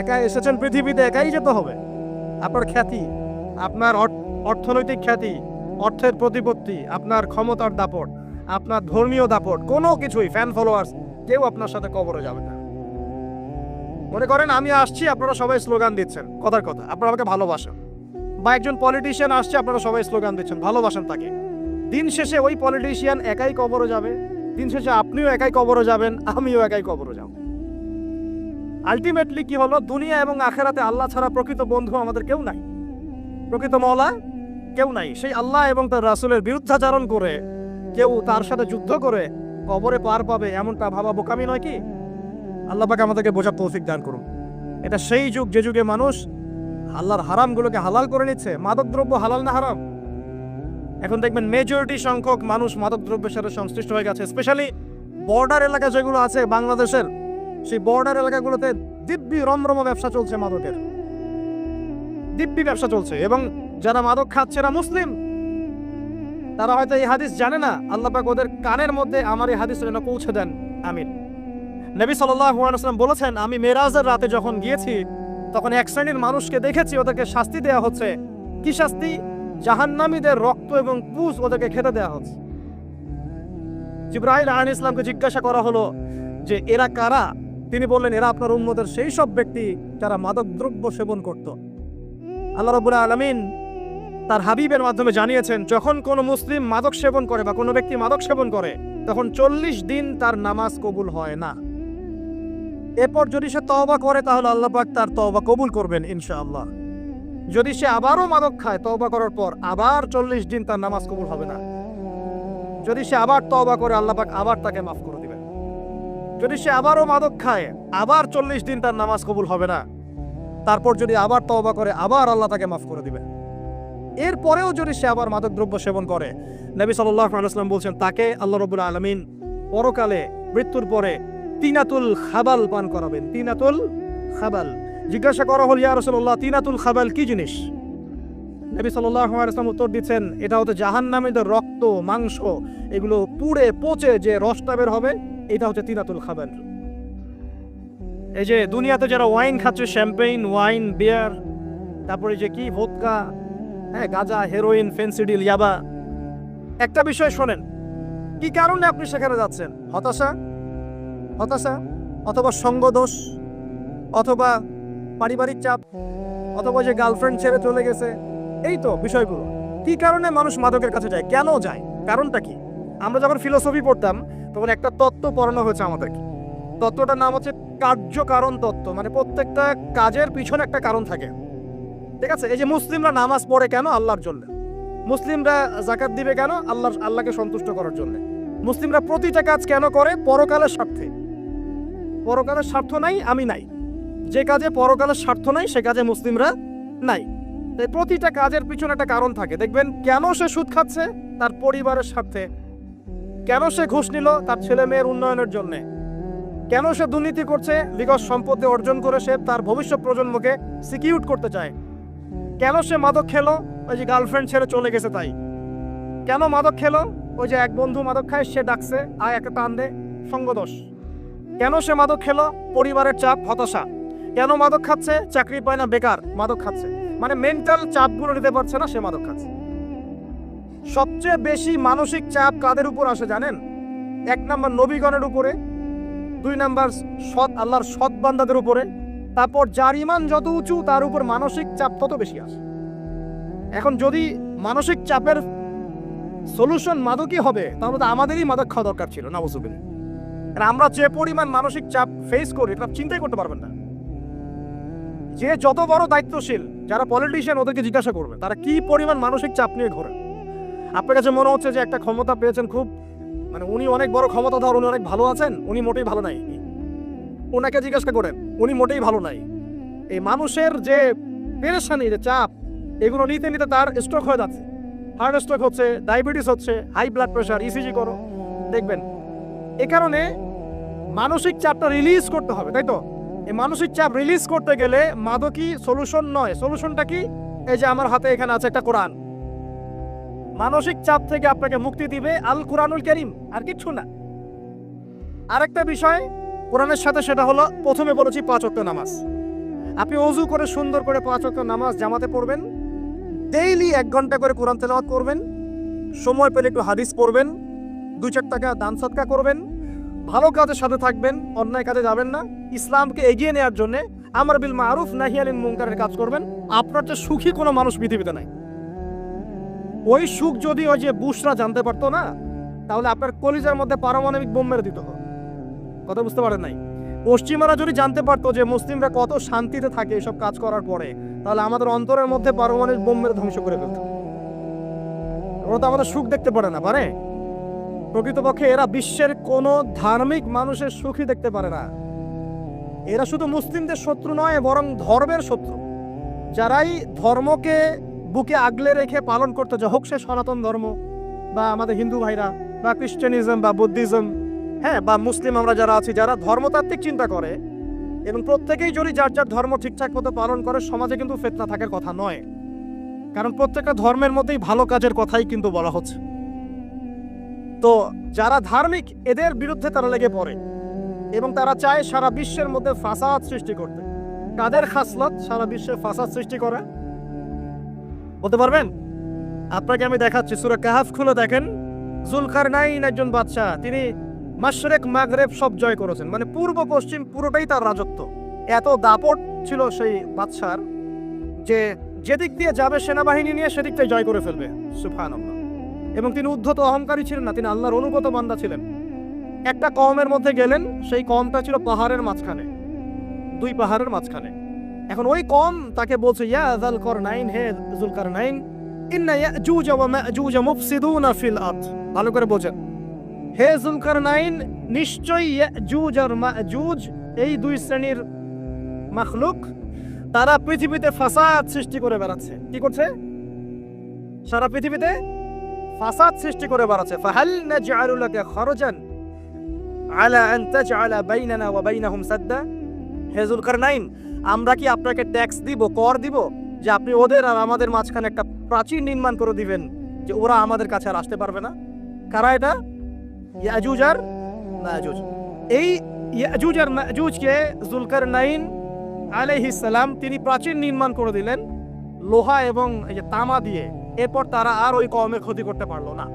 একা এসেছেন পৃথিবীতে, একাই যেতে হবে। আপনার খ্যাতি, আপনার অর্থনৈতিক খ্যাতি, অর্থের প্রতিপত্তি, আপনার ক্ষমতার দাপট, আপনার ধর্মীয় দাপট, কোনো কিছুই ফ্যান ফলোয়ার্স কেউ আপনার সাথে কবরে যাবে না। মনে করেন, আমি আসছি, আপনারা সবাই স্লোগান দিচ্ছেন। কথার কথা, আপনারা আমাকে ভালোবাসেন। বা একজন পলিটিশিয়ান আসছে, আপনারা সবাই স্লোগান দিচ্ছেন, ভালোবাসেন তাকে। দিন শেষে ওই পলিটিশিয়ান একাই কবরে যাবে, দিন শেষে আপনিও একাই কবরে যাবেন, আমিও একাই কবরে যাব। আলটিমেটলি কি হলো? দুনিয়া এবং আখেরাতে আল্লাহ ছাড়া প্রকৃত বন্ধু আমাদের কেউ নাই। প্রকৃত মওলা কেউ নাই। সেই আল্লাহ এবং তার রাসুলের বিরুদ্ধাচারণ করে, কেউ তার সাথে যুদ্ধ করে কবরে পার পাবে এমনটা ভাবা বোকামি নয় কি? আল্লাহ পাক আমাদেরকে বোঝার তৌফিক দান করুন। এটা সেই যুগ, যে যুগে মানুষ আল্লাহর হারামগুলোকে হালাল করে নিচ্ছে। মাদকদ্রব্য হালাল না হারাম? এখন দেখবেন মেজরিটি সংখ্যক মানুষ মাদকদ্রব্যের সাথে সংশ্লিষ্ট হয়ে গেছে। স্পেশালি বর্ডার এলাকা যেগুলো আছে, বাংলাদেশের সেই বর্ডার এলাকাগুলোতে দিব্যি রমরম ব্যবসা চলছে মাদকের। দিব্যি ব্যবসা চলছে এবং যারা মাদক খাচ্ছে না মুসলিম। তারা হয়তো এই হাদিস জানে না, আল্লাহ পাক ওদের কানের মধ্যে আমার এই হাদিস যেন পৌঁছে দেন। আমিন। নবী সাল্লাম বলেছেন, আমি মেরাজের রাতে যখন গিয়েছি, তখন এক শ্রেণির মানুষকে দেখেছি, ওদেরকে শাস্তি দেওয়া হচ্ছে। কি শাস্তি? জাহান্নামীদের রক্ত এবং পুষ ওদেরকে খেতে দেওয়া হচ্ছে। জিব্রাহিল আহন ইসলামকে জিজ্ঞাসা করা হলো যে, এরা কারা? তিনি বললেন, এরা আপনার উন্মতের সেই সব ব্যক্তি যারা মাদক দ্রব্য সেবন করত। আল্লাহ রবুল্লা আলমিন তার হাবিবের মাধ্যমে জানিয়েছেন, যখন কোনো মুসলিম মাদক সেবন করে বা কোনো ব্যক্তি মাদক সেবন করে, তখন চল্লিশ দিন তার নামাজ কবুল হয় না। এরপর যদি সে তওবা করে, তাহলে আল্লাহ পাক তার তওবা কবুল করবেন ইনশাআল্লাহ। যদি সে আবারও মাদক খায় তওবা করার পর, আবার চল্লিশ দিন তার নামাজ কবুল হবে না। যদি সে আবার তওবা করে, আল্লাহ পাক আবার তাকে মাফ করে যদি সে আবারও মাদক খায়, আবার চল্লিশ দিন তার নামাজ কবুল হবে না। তারপর যদি আবার তওবা করে, আবার আল্লাহ তাকে মাফ করে দিবেন এরপরেও যদি সে আবার মাদক দ্রব্য সেবন করে, নবী আলাইসলাম বলছেন, তাকে আল্লাহ রবুল্লা আলমিন পরকালে মৃত্যুর পরে তিনাতুল খাবাল পান করাবেন। তিনাতুল খাবাল। জিজ্ঞাসা করা হল, ইয়া রসুল্লাহ তিনাতুল খাবাল কি জিনিস? নবী আলাইসলাম উত্তর দিচ্ছেন, এটা হচ্ছে জাহান্নামীদের রক্ত, মাংস, এগুলো পুড়ে পচে যে রসটা বের হবে, এটা হচ্ছে তিনাতুল খাবাল এই যে দুনিয়াতে যারা ওয়াইন খাচ্ছে, শ্যাম্পেইন, ওয়াইন, বিয়ার, তারপরে যে কি, ভোদকা হ্যাঁ গাঁজা, হেরোইন, ফেন্সিডিল, ইয়াবা। একটা বিষয় শোনেন, কি কারণে আপনি সেখানে যাচ্ছেন? হতাশা? হতাশা? অথবা সঙ্গদোষ? অথবা পারিবারিক চাপ? অথবা যে গার্লফ্রেন্ড ছেড়ে চলে গেছে? এই তো বিষয়গুলো। কি কারণে মানুষ মাদকের কাছে যায়? কেন যায়? কারণটা কি? আমরা যখন ফিলোসফি পড়তাম, তখন একটা তত্ত্ব পড়ানো হয়েছে আমাদেরকে। তত্ত্বটার নাম হচ্ছে কার্যকারণ তত্ত্ব। মানে প্রত্যেকটা কাজের পিছনে একটা কারণ থাকে। ঠিক আছে? এই যে মুসলিমরা নামাজ পড়ে কেন? আল্লাহর জন্য। মুসলিমরা জাকাত দিবে কেন? আল্লাহ, আল্লাহকে সন্তুষ্ট করার জন্য। মুসলিমরা প্রতিটা কাজ কেন করে? পরকালের স্বার্থে। পরকালের স্বার্থ নাই, আমি নাই। যে কাজে পরকালের স্বার্থ নাই, সে কাজে মুসলিমরা নাই। তাই প্রতিটা কাজের পিছনে একটা কারণ থাকে। দেখবেন, কেন সে সুদ খাচ্ছে? তার পরিবারের সাথে কেন সে ঘুষ নিল? তার ছেলে মেয়ের উন্নয়নের জন্যে। কেন সে দুর্নীতি করছে? বিকজ সম্পত্তি অর্জন করে সে তার ভবিষ্যৎ প্রজন্মকে সিকিউর করতে চায়। কেন সে মাদক খেলো? ওই যে গার্লফ্রেন্ড ছেড়ে চলে গেছে তাই। কেন মাদক খেলো? ওই যে এক বন্ধু মাদক খায়, সে ডাকছে, আয় একটা টান দে, সঙ্গদোষ। কেন সে মাদক খেলো? পরিবারের চাপ, হতাশা। কেন মাদক খাচ্ছে? চাকরি পায় না, বেকার, মাদক খাচ্ছে। মানে মেন্টাল চাপগুলো নিতে পারছে না সে মাদক খাচ্ছে। সবচেয়ে বেশি মানসিক চাপ কাদের উপর আসে জানেন? এক নাম্বার নবীগণের উপরে, দুই নাম্বার সৎ, আল্লাহর সৎ বান্দাদের উপরে। তারপর যার ইমান যত উঁচু, তার উপর মানসিক চাপ তত বেশি আসে। এখন যদি মানসিক চাপের সলিউশন মাদকই হবে, তাহলে তো আমাদেরই মাদক খাওয়া দরকার ছিল না বুঝবেন আমরা যে পরিমাণ মানসিক চাপ ফেস করি, এটা চিন্তাই করতে পারবেন না। যে যত বড় দায়িত্বশীল যারা পলিটিশিয়ান ওদেরকে জিজ্ঞাসা করবে, তারা কি পরিমাণ মানসিক চাপ নিয়ে ঘোরে? আপনার কাছে মনে হচ্ছে যে একটা ক্ষমতা পেয়েছেন খুব মানে উনি অনেক বড় ক্ষমতাধর, উনি অনেক ভালো আছেন, উনি মোটেই ভালো নাই। ওনাকে জিজ্ঞাসা করেন, উনি মোটেই ভালো নাই। এই মানুষের যে পেরেশানি, যে চাপ, এগুলো নিতে নিতে তার স্ট্রোক হয়ে যাচ্ছে। হার্ট স্ট্রোক হচ্ছে ডায়াবেটিস হচ্ছে হাই ব্লাড প্রেশার ইসিজি করো। দেখবেন, এ কারণে মানসিক চাপটা রিলিজ করতে হবে, তাই তো? এই মানসিক চাপ রিলিজ করতে গেলে মাদকই সলিউশন নয়। সলিউশনটা কি? এই যে আমার হাতে এখানে আছে একটা কোরআন। মানসিক চাপ থেকে আপনাকে মুক্তি দিবে আল কোরআনুল করিম, আর কিচ্ছু না। আরেকটা বিষয়, কোরআনের সাথে সেটা হলো, প্রথমে বলেছি পাঁচ নামাজ। আপনি অজু করে সুন্দর করে পাঁচ নামাজ জামাতে পড়বেন। ডেইলি এক ঘণ্টা করে কোরআন তেলাওয়াত করবেন। সময় পেলে একটু হাদিস পড়বেন। দুই চার টাকা দান সৎকা করবেন। ভালো কাজের সাথে থাকবেন, অন্যায় কাজে যাবেন না। ইসলামকে এগিয়ে নেওয়ার জন্য আমার বিল মারুফ নাহিয়ালিন মুঙ্কারের কাজ করবেন। আপনার যে সুখী কোনো মানুষ পৃথিবীতে নাই। ওই সুখ যদি ওই যে বুশরা জানতে পারতো না, তাহলে আপনার কলিজার মধ্যে পারমাণবিক বোম মেরে দিত। কথা বুঝতে পারেন নাই? পশ্চিমারা যদি জানতে পারতো যে মুসলিমরা কত শান্তিতে থাকে এসব কাজ করার পরে, তাহলে আমাদের অন্তরের মধ্যে পারমাণবিক বোম মেরে ধ্বংস করে ফেলত। ওরা তো আমাদের সুখ দেখতে পারে না, পারে? প্রকৃতপক্ষে এরা বিশ্বের কোনো ধার্মিক মানুষের সুখী দেখতে পারে না। এরা শুধু মুসলিমদের শত্রু নয়, বরং ধর্মের শত্রু। যারাই ধর্মকে বুকে আগলে রেখে পালন করতে যে হোক সে সনাতন ধর্ম বা আমাদের হিন্দু ভাইরা বা খ্রিস্টানিজম বা বুদ্ধিজম হ্যাঁ বা মুসলিম আমরা যারা আছি, যারা ধর্মতাত্ত্বিক চিন্তা করে এবং প্রত্যেকেই যদি যার যার ধর্ম ঠিকঠাক মতো পালন করে, সমাজে কিন্তু ফেতনা থাকার কথা নয়। কারণ প্রত্যেকটা ধর্মের মধ্যেই ভালো কাজের কথাই কিন্তু বলা হচ্ছে। তো যারা ধার্মিক, এদের বিরুদ্ধে তারা লেগে পড়ে এবং তারা চায় সারা বিশ্বের মধ্যে ফাসাদ সৃষ্টি করতে। কাদের খাসলত সারা বিশ্বে ফাসাদ সৃষ্টি করে? বলতে পারবেন? আপনাকে আমি দেখাচ্ছি, সুরা কাহাফ খুলে দেখেন। জুলকার নাইন একজন বাদশাহ, তিনি মাশরেক, মাগরেব সব জয় করেছেন। মানে পূর্ব, পশ্চিম পুরোটাই তার রাজত্ব। এত দাপট ছিল সেই বাদশার যে যেদিক দিয়ে যাবে সেনাবাহিনী নিয়ে সেদিকটাই জয় করে ফেলবে। সুফান এবং তিনি উদ্ধত অহংকারী ছিলেন না, তিনি আল্লাহর অনুগত বান্দা ছিলেন। একটা কমের মধ্যে গেলেন, সেই কমটা ছিল পাহাড়ের মাঝখানে, দুই পাহাড়ের মাঝখানে। এখন ওই কম তাকে বলছে হে ভালো করে বোঝেন। হে জুলকার নাইন নিশ্চয়ই এই দুই শ্রেণির মাখলুক, তারা পৃথিবীতে ফাসাদ সৃষ্টি করে বেড়াচ্ছে। কি করছে? সারা পৃথিবীতে ফাসাদ সৃষ্টি করে বেড়াচ্ছে। ফাহাল নাজআলু লাকা খরজান আলা আন তাজআলা বাইনানা ওয়া বাইনাহুম সাদ্দা। হে জুলকারনাইন, আমরা কি আপনাকে ট্যাক্স দিব, কর দিব, যে আপনি ওদের আর আমাদের মাঝখানে একটা প্রাচীর নির্মাণ করে দিবেন, যে ওরা আমাদের কাছে আর আসতে পারবে না? কারা এটা? ইয়াজুজ আর মাজুজ। এই ইয়াজুজ আর মাজুজকে জুলকারনাইন আলাইহিস সালাম তিনি প্রাচীর নির্মাণ করে দিলেন, লোহা এবং এই যে তামা দিয়ে। এরপর তারা আর ওই কমের ক্ষতি করতে পারল না।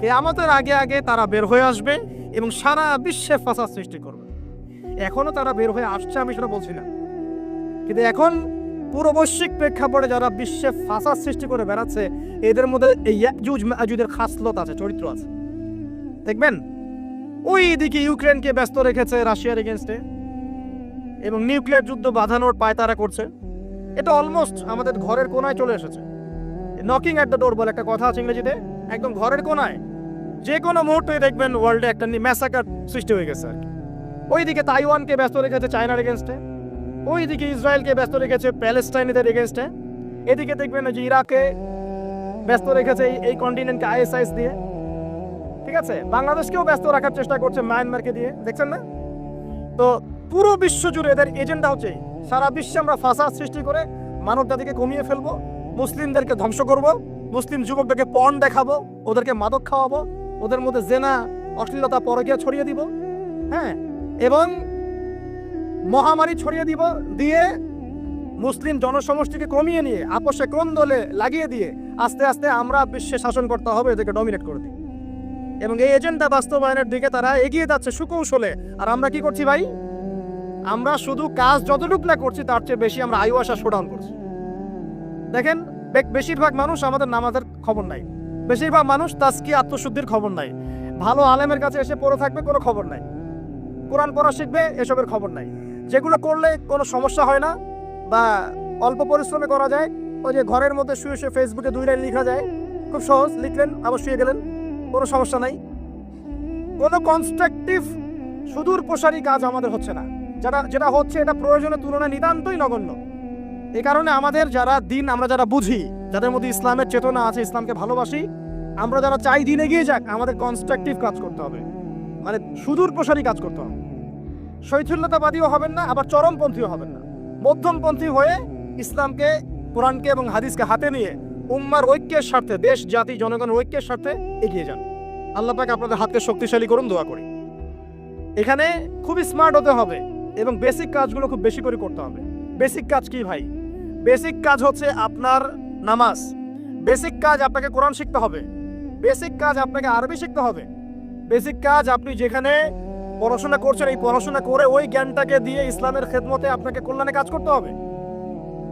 কেয়ামতের আগে আগে তারা বের হয়ে আসবে এবং সারা বিশ্বে ফাসাদ সৃষ্টি করবে। এখনও তারা বের হয়ে আসছে আমি সেটা বলছি না। কিন্তু এখন পুরো বৈশ্বিক প্রেক্ষাপটে যারা বিশ্বে ফাসাদ সৃষ্টি করে বেড়াচ্ছে, এদের মধ্যে এই ইয়াজুজ খাসলত আছে, চরিত্র আছে। দেখবেন? ওই দিকে ইউক্রেনকে ব্যস্ত রেখেছে রাশিয়ার এগেনস্টে এবং নিউক্লিয়ার যুদ্ধ বাঁধানোর পায় তারা করছে। এটা অলমোস্ট আমাদের ঘরের কোনায় চলে এসেছে। নকিং অ্যাট দ্য ডোর বলে একটা কথা আছে ইংরেজিতে। একদম ঘরের কোনায়। যে কোনো মুহূর্তে দেখবেন ওয়ার্ল্ডে একটা ম্যাসাকার সৃষ্টি হয়ে গেছে আর কি। ওইদিকে তাইওয়ানকে ব্যস্ত রেখেছে চায়নার এগেনস্টে ওইদিকে ইসরায়েলকে ব্যস্ত রেখেছে প্যালেস্টাইনিদের এগেনস্টে এদিকে দেখবেন যে ইরাকে ব্যস্ত রেখেছে এই- কন্টিনেন্টকে আইএসআইএস দিয়ে। ঠিক আছে? বাংলাদেশকেও ব্যস্ত রাখার চেষ্টা করছে মায়ানমারকে দিয়ে। দেখছেন না? তো পুরো বিশ্ব জুড়ে এদের এজেন্ডা হচ্ছে সারা বিশ্বে আমরা ফাসাদ সৃষ্টি করে মানব জাতিকে কমিয়ে ফেলব। মুসলিমদেরকে ধ্বংস করব, মুসলিম যুবকদেরকে পণ দেখাবো, ওদেরকে মাদক খাওয়াবো, ওদের মধ্যে জেনা, অশ্লীলতা, পরকীয়া ছড়িয়ে দিব হ্যাঁ? এবং মহামারী ছড়িয়ে দিব, দিয়ে মুসলিম জনসমষ্টিকে কমিয়ে নিয়ে, আপোষে দলে লাগিয়ে দিয়ে, আস্তে আস্তে আমরা বিশ্বে শাসন করতে হবে, এদেরকে ডমিনেট করে দিই। এবং এই এজেন্ডা বাস্তবায়নের দিকে তারা এগিয়ে যাচ্ছে সুকৌশলে। আর আমরা কি করছি ভাই? আমরা শুধু কাজ যতটুক না করছি, তার চেয়ে বেশি আমরা আয়ু আশা শোডাউন করছি। দেখেন বেশিরভাগ মানুষ আমাদের নামাজের খবর নাই। বেশিরভাগ মানুষ তাস্কি আত্মশুদ্ধির খবর নাই। ভালো আলেমের কাছে এসে পড়ে থাকবে, কোনো খবর নাই। কোরআন পড়া শিখবে, এসবের খবর নাই। যেগুলো করলে কোনো সমস্যা হয় না বা অল্প পরিশ্রমে করা যায়, ওই যে ঘরের মধ্যে শুয়ে শুয়ে ফেসবুকে দুই লাইন লেখা যায়, খুব সহজ, লিখলেন, আবার শুয়ে গেলেন, কোনো সমস্যা নাই। কোনো কনস্ট্রাকটিভ সুদূর প্রসারী কাজ আমাদের হচ্ছে না। যেটা যেটা হচ্ছে এটা প্রয়োজনের তুলনায় নিতান্তই নগণ্য। এই কারণে আমাদের যারা দিন, আমরা যারা বুঝি, যাদের মধ্যে ইসলামের চেতনা আছে, ইসলামকে ভালোবাসি, আমরা যারা চাই দিন এগিয়ে যাক, আমাদের কনস্ট্রাকটিভ কাজ করতে হবে। মানে সুদূর প্রসারী কাজ করতে হবে। শৈথিল্যতাবাদীও হবেন না, আবার চরমপন্থীও হবেন না। মধ্যমপন্থী হয়ে ইসলামকে, কোরআনকে এবং হাদিসকে হাতে নিয়ে উম্মার ঐক্যের স্বার্থে, দেশ, জাতি, জনগণের ঐক্যের স্বার্থে এগিয়ে যান। আল্লাহ পাক আপনাদের হাতকে শক্তিশালী করুন, দোয়া করি। এখানে খুবই স্মার্ট হতে হবে এবং বেসিক কাজগুলো খুব বেশি করে করতে হবে। বেসিক কাজ কি ভাই? বেসিক কাজ হচ্ছে আপনার নামাজ। বেসিক কাজ আপনাকে কোরআন শিখতে হবে। বেসিক কাজ আপনাকে আরবি শিখতে হবে। বেসিক কাজ আপনি যেখানে পড়াশোনা করছেন, এই পড়াশোনা করে ওই জ্ঞানটাকে দিয়ে ইসলামের খেদমতে আপনাকে কল্যাণে কাজ করতে হবে।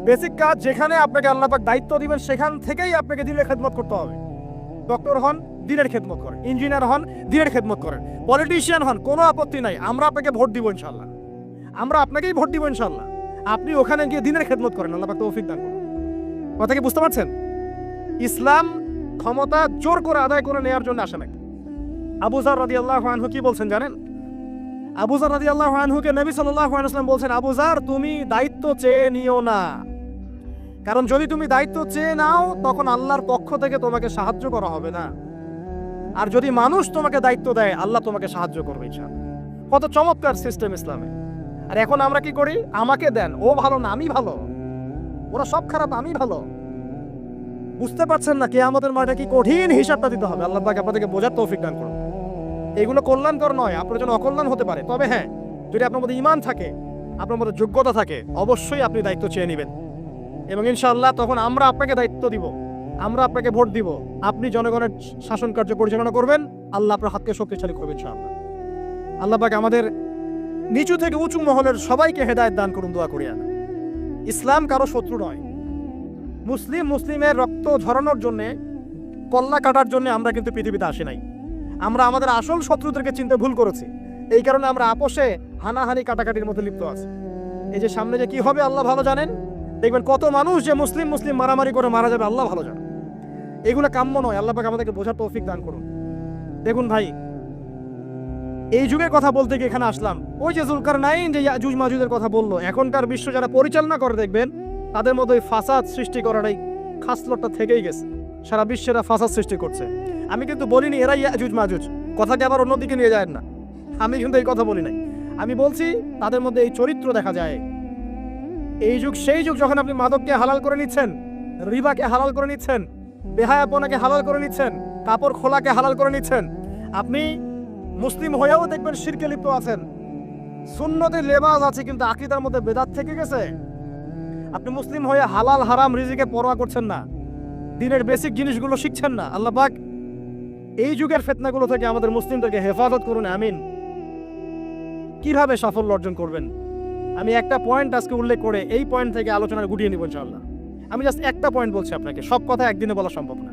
বেসিক কাজ যেখানে আপনাকে আল্লাহ পাক দায়িত্ব দিবেন, সেখান থেকেই আপনাকে দিনের খেদমত করতে হবে। ডক্টর হন, দিনের খেদমত করেন। ইঞ্জিনিয়ার হন, দিনের খেদমত করেন। পলিটিশিয়ান হন, কোনো আপত্তি নাই। আমরা আপনাকে ভোট দিব ইনশাল্লাহ আমরা আপনাকেই ভোট দিব ইনশাল্লাহ আপনি ওখানে গিয়ে দিনের খেদমত করেন, আল্লাহ তৌফিক দান করুন। কথা কি বুঝতে পারছেন? ইসলাম ক্ষমতা জোর করে আদায় করে নেওয়ার জন্য আসে নাকি আবুজার রাদি আল্লাহ আনহু কি বলছেন জানেন? আবুজার রাদি আল্লাহ আনহুকে নবী সাল্লাহ আলাইসলাম বলছেন আবুজার তুমি দায়িত্ব চেয়ে নিও না। কারণ যদি তুমি দায়িত্ব চেয়ে নাও, তখন আল্লাহর পক্ষ থেকে তোমাকে সাহায্য করা হবে না। আর যদি মানুষ তোমাকে দায়িত্ব দেয়, আল্লাহ তোমাকে সাহায্য করবে ইচ্ছা কত চমৎকার সিস্টেম ইসলামে। আর এখন আমরা কি করি? আমাকে দেন, ও ভালো না, আমি ভালো। ওরা সব খারাপ, আমি ভালো। বুঝতে পারছেন না কে আমাদের মাঠে কি কঠিন হিসাবটা দিতে হবে? আল্লাহ পাক আপনাদেরকে বোঝার তৌফিক দান করুন। এগুলো কল্যাণকর নয়, আপনার জন্য অকল্যাণ হতে পারে। তবে হ্যাঁ যদি আপনার মধ্যে ইমান থাকে, আপনার মধ্যে যোগ্যতা থাকে, অবশ্যই আপনি দায়িত্ব চেয়ে নেবেন। এবং ইনশাআল্লাহ তখন আমরা আপনাকে দায়িত্ব দিব, আমরা আপনাকে ভোট দিব, আপনি জনগণের শাসন কার্য পরিচালনা করবেন, আল্লাহ আপনার হাতকে শক্তিশালী করবেন ইনশাআল্লাহ। আল্লাহ পাক আমাদের নিচু থেকে উঁচু মহলের সবাইকে হেদায়েত দান করুন, দোয়া করিয়া ইসলাম কারও শত্রু নয়। মুসলিম মুসলিমের রক্ত ঝরানোর জন্য, কল্লা কাটার জন্য আমরা কিন্তু পৃথিবীতে আসি নাই। আমরা আমাদের আসল শত্রুদেরকে চিনতে ভুল করেছি। এই কারণে আমরা আপোষে হানাহানি কাটাকাটির মধ্যে লিপ্ত আছি। এই যে সামনে যে কি হবে, আল্লাহ ভালো জানেন। দেখবেন কত মানুষ যে মুসলিম মুসলিম মারামারি করে মারা যাবে, আল্লাহ ভালো জানেন এগুলো কাম্য নয়। আল্লাহ পাক আমাদেরকে বোঝার তৌফিক দান করুন। দেখুন ভাই এই যুগের কথা বলতে গিয়ে এখানে আসলাম। ওই যে জুলকার নাইন যে ইয়াজুজ মাজুদের কথা বলল, এখনকার বিশ্ব যারা পরিচালনা করে দেখবেন, তাদের মধ্যে ওই ফাসাদ সৃষ্টি করার এই খাসলটটা থেকেই গেছে। সারা বিশ্বেরা ফাসাদ সৃষ্টি করছে। আমি কিন্তু বলিনি এরাই ইয়াজুজ মাজুজ। কথাকে আবার অন্যদিকে নিয়ে যায় না। আমি কিন্তু এই কথা বলি নাই। আমি বলছি, তাদের মধ্যে এই চরিত্র দেখা যায়। এই যুগ, সেই যুগ যখন আপনি মাদককে হালাল করে নিচ্ছেন, রিবাকে হালাল করে নিচ্ছেন, বেহায়াপনাকে হালাল করে নিচ্ছেন, কাপড় খোলাকে হালাল করে নিচ্ছেন, আপনি মুসলিম হয়েও দেখবেন শিরকে লিপ্ত আছেন। সুন্নতের লেবাস আছে, কিন্তু আকিদার মধ্যে বেদাত থেকে গেছে। আপনি মুসলিম হয়ে হালাল, হারাম, রিজিকে পরোয়া করছেন না। দিনের বেসিক জিনিসগুলো শিখছেন না। আল্লাহ পাক এই যুগের ফেতনাগুলো থেকে আমাদের মুসলিমদেরকে হেফাজত করুন, আমিন। কীভাবে সাফল্য অর্জন করবেন? আমি একটা পয়েন্ট আজকে উল্লেখ করে এই পয়েন্ট থেকে আলোচনা গুটিয়ে নিব ইনশাআল্লাহ। আমি জাস্ট একটা পয়েন্ট বলছি আপনাকে, সব কথা একদিনে বলা সম্ভব না।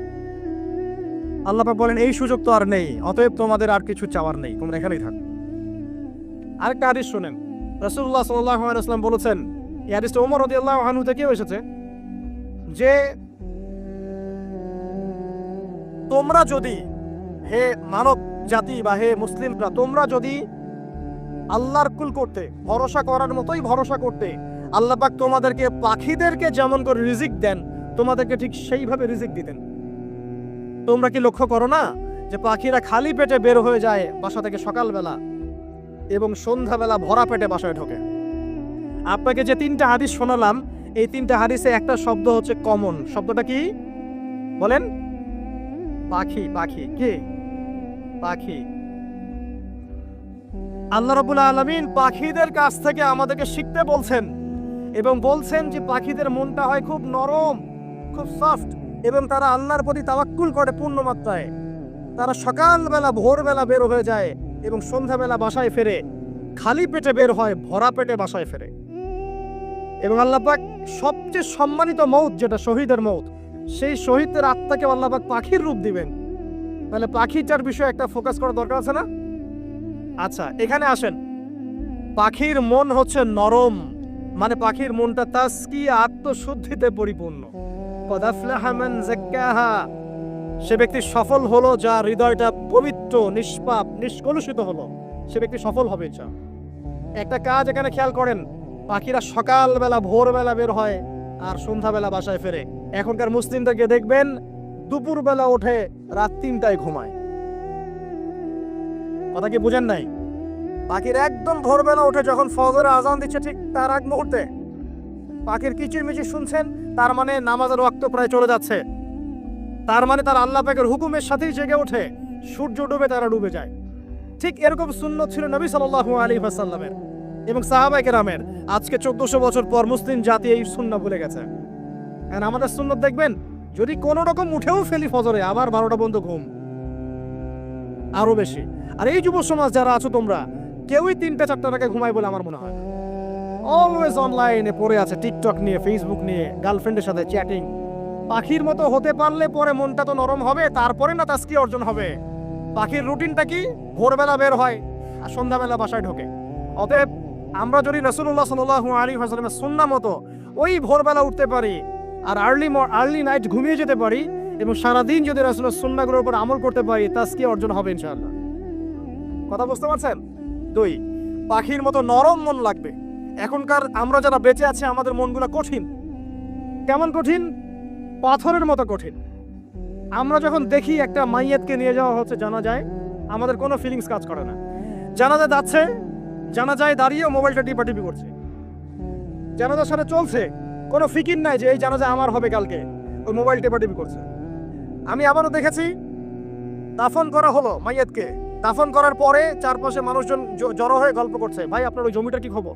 আল্লাহ পাক বলেন, এই সুযোগ তো আর নেই, অতএব তোমাদের আর কিছু চাওয়ার নেই, তোমরা এখানেই থাকো। আরেকটা হাদিস শুনেন। রসুল্লাহ সাল্লাম বলেছেন, এই হাদিসটা ওমর রদিয়াল্লাহ আনহু থেকেও এসেছে, যে তোমরা যদি হে মানব জাতি বা হে মুসলিমরা, তোমরা যদি আল্লাহর কুল করতে, ভরসা করার মতোই ভরসা করতে, আল্লাহ পাক তোমাদেরকে পাখিদেরকে যেমন করে রিজিক দেন, তোমাদেরকে ঠিক সেইভাবে রিজিক দিতেন। তোমরা কি লক্ষ্য করো না যে পাখিরা খালি পেটে বের হয়ে যায় বাসা থেকে সকালবেলা এবং সন্ধ্যাবেলা ভরা পেটে বাসায় ঢোকে? আপনাকে যে তিনটা হাদিস শোনালাম, এই তিনটা হাদিসে একটা শব্দ হচ্ছে কমন। শব্দটা কি? বলেন। পাখি পাখি। কে? পাখি। আল্লাহ রাব্বুল আলামিন পাখিদের কাছ থেকে আমাদেরকে শিখতে বলছেন এবং বলছেন যে পাখিদের মনটা হয় খুব নরম, খুব সফট এবং তারা আল্লাহর প্রতি তাওয়াক্কুল করে পূর্ণ মাত্রায়। তারা সকালবেলা, ভোরবেলা বের হয়ে যায় এবং সন্ধ্যাবেলা বাসায় ফেরে। খালি পেটে বের হয়, ভরা পেটে বাসায় ফেরে। এবং আল্লাহ পাক সবচেয়ে সম্মানিত মৌত যেটা শহীদের মৌত, সেই শহীদদের আত্মাকে আল্লাহ পাক পাখির রূপ দিবেন। তাহলে পাখিটার বিষয়ে একটা ফোকাস করা দরকার আছে না? আচ্ছা এখানে আসেন। পাখির মন হচ্ছে নরম মানে পাখির মনটা তাস্কি আত্মশুদ্ধিতে পরিপূর্ণ। সে ব্যক্তি সফল হলো, যার হৃদয়টা পবিত্র, নিষ্পাপ, নিষ্কলুষিত হলো। সে ব্যক্তি সফল হবে যা একটা কাজ এখানে খেয়াল করেন, পাখিরা সকালবেলা, ভোরবেলা বের হয় আর সন্ধ্যাবেলা বাসায় ফেরে। এখনকার মুসলিমদেরকে দেখবেন, দুপুরবেলা ওঠে, রাত তিনটায় ঘুমায়। কথা কি বুঝেন নাই? পাখির একদম ভোরবেলা উঠে যখন ফজরে আজান দিচ্ছে ঠিক তার আগ মুহূর্তে। পাখির কিচির মিচির শুনছেন তার মানে নামাজের ওয়াক্ত প্রায় চলে যাচ্ছে। তার মানে তার আল্লাহ পাকের হুকুমের সাথেই জেগে ওঠে, সূর্য ডুবে তারা ডুবে যায়। ঠিক এরকম সুন্নত ছিল নবী সাল্লাল্লাহু আলী ওয়াসাল্লামের এবং সাহাবায়ে কেরামের। আজকে চোদ্দশো বছর পর মুসলিম জাতি এই সুন্নাহ ভুলে গেছে। আর আমাদের সুন্নত দেখবেন, যদি কোনো রকম উঠেও ফেলি ফজরে, আবার বারোটা পর্যন্ত ঘুম। আরও বেশি। আর এই যুব সমাজ যারা আছো তোমরা, কেউই তিনটা চারটার আগে ঘুমায় বলে আমার মনে হয়। অলওয়েজ অনলাইনে পড়ে আছে টিকটক নিয়ে ফেসবুক নিয়ে গার্লফ্রেন্ডের সাথে চ্যাটিং পাখির মতো হতে পারলে পরে মনটা তো নরম হবে, তারপরে না তাস্কি অর্জন হবে। পাখির রুটিনটা কি? ভোরবেলা বের হয় আর সন্ধ্যাবেলা বাসায় ঢোকে। অতএব আমরা যদি রসুল্লাহ সাল আলী হাসলামের সুন্না মতো ওই ভোরবেলা উঠতে পারি আর আর্লি আর্লি নাইট ঘুমিয়ে যেতে পারি এবং সারাদিন যদি রসুলের সুন্নাগুলোর উপর আমল করতে পারি, তাস্কি অর্জন হবে ইনশাআল্লাহ। কথা বুঝতে পারছেন? দুই, পাখির মতো নরম মন লাগবে। এখনকার আমরা যারা বেঁচে আছি, আমাদের মনগুলো কঠিন। কেমন কঠিন? পাথরের মতো কঠিন। আমরা যখন দেখি একটা মাইয়াতকে নিয়ে যাওয়া হচ্ছে, জানা যায় আমাদের কোনো ফিলিংস কাজ করে না। জানাজা যাচ্ছে, জানা যায় দাঁড়িয়ে মোবাইলটা টিপাটিপি করছে। জানাজার সাথে চলছে, কোনো ফিকির নাই যে এই জানাজা আমার হবে কালকে, ওই মোবাইল টেপাটিপি করছে। আমি আবারও দেখেছি, দাফন করা হলো মাইয়াতকে। দাফন করার পরে চারপাশে মানুষজন জড়ো হয়ে গল্প করছে, ভাই, আপনার ওই জমিটা কি খবর?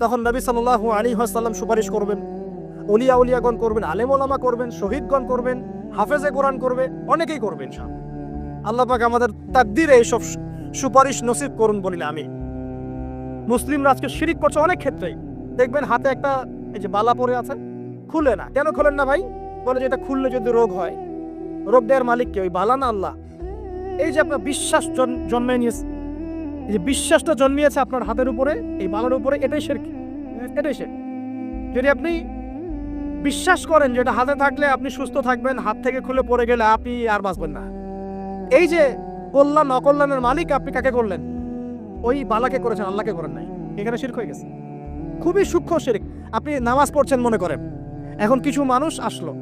তখন নবী সাল্লাল্লাহু আলাইহি ওয়াসাল্লাম সুপারিশ করবেন। অলিয়া উলিয়াগণ করবেন, আলেম ওলামা করবেন, শহীদগণ করবেন, হাফেজে কোরআন করবে, অনেকেই করবেন সব আল্লাহ পাক আমাদের তাকদিরে এইসব সুপারিশ নসিব করুন বলিলে আমি। মুসলিমরা আজকে শিরিক করছে অনেক ক্ষেত্রেই। দেখবেন হাতে একটা, এই যে বালা পরে আছে, খুলে না। কেন খোলেন না ভাই? বলে যে এটা খুললে যদি রোগ হয়। রোগ দেওয়ার মালিক কে? ওই বালা না আল্লাহ। এই যে আপনার বিশ্বাস জন্মে নিয়েছে এই যে বিশ্বাসটা জন্মিয়েছে আপনার হাতের উপরে, এই বালার উপরে, এটাই শেরক এটাই শেরক যদি আপনি বিশ্বাস করেন যে এটা হাতে থাকলে আপনি সুস্থ থাকবেন, হাত থেকে খুলে পড়ে গেলে আপনি আর বাঁচবেন না। এই যে কল্যাণ, অকল্যাণের মালিক আপনি কাকে করলেন? ওই বালাকে করেছেন, আল্লাহকে করেন নাই। এখানে শিরক হয়ে গেছে। খুবই সূক্ষ্ম শিরিক। আপনি নামাজ পড়ছেন মনে করেন। এখন কিছু মানুষ আসলো।